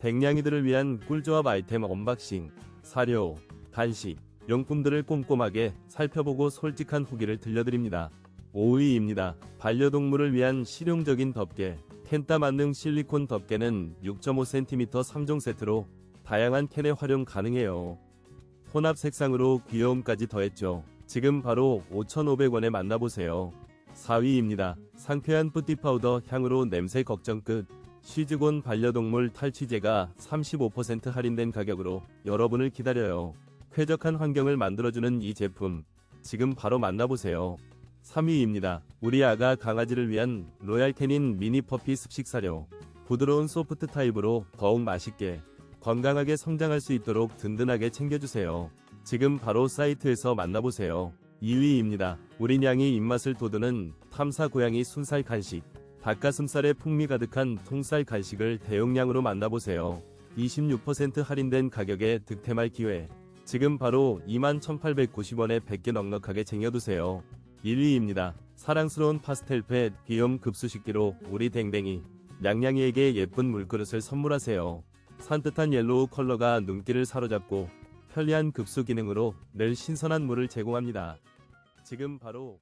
백냥이들을 위한 꿀조합 아이템 언박싱, 사료, 간식, 용품들을 꼼꼼하게 살펴보고 솔직한 후기를 들려드립니다. 5위입니다. 반려동물을 위한 실용적인 덮개, 켄타 만능 실리콘 덮개는 6.5cm 3종 세트로 다양한 캔에 활용 가능해요. 혼합 색상으로 귀여움까지 더했죠. 지금 바로 5,500원에 만나보세요. 4위입니다. 상쾌한 뿌띠 파우더 향으로 냄새 걱정 끝. 시즈곤 반려동물 탈취제가 35% 할인된 가격으로 여러분을 기다려요. 쾌적한 환경을 만들어주는 이 제품. 지금 바로 만나보세요. 3위입니다. 우리 아가 강아지를 위한 로얄 캐닌 미니 퍼피 습식 사료. 부드러운 소프트 타입으로 더욱 맛있게 건강하게 성장할 수 있도록 든든하게 챙겨주세요. 지금 바로 사이트에서 만나보세요. 2위입니다. 우리 냥이 입맛을 돋우는 탐사 고양이 순살 간식. 닭가슴살에 풍미 가득한 통살 간식을 대용량으로 만나보세요. 26% 할인된 가격에 득템할 기회. 지금 바로 21,890원에 100개 넉넉하게 쟁여두세요. 1위입니다. 사랑스러운 파스텔펫 귀염 급수식기로 우리 댕댕이 냥냥이에게 예쁜 물그릇을 선물하세요. 산뜻한 옐로우 컬러가 눈길을 사로잡고 편리한 급수 기능으로 늘 신선한 물을 제공합니다. 지금 바로